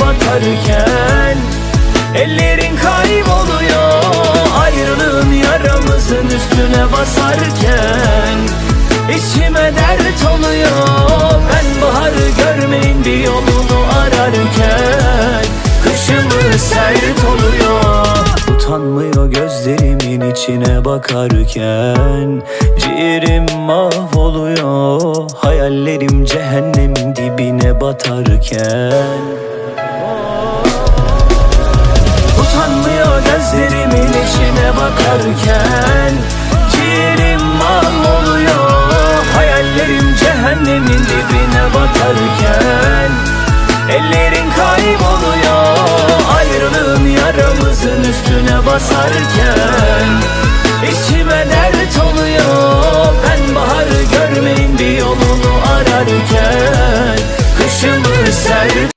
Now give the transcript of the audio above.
batarken Ellerin kayboluyor Ayrılığın yaramızın üstüne basarken İçime dert oluyor Ben baharı görmeyin bir yolunu ararken Kışımı sert oluyor. Utanmıyor gözlerimin içine bakarken Ciğerim mahvoluyor Hayallerim cehennemin dibine batarken. Utanmıyor gözlerimin içine bakarken. Ciğerim mahvoluyor Hayallerim cehennemin dibine batarken. Ellerin kayboluyor Ayrılığın yaramızın üstüne basarken. İçime dert oluyor Ben baharı görmeyin bir yolunu ararken Sert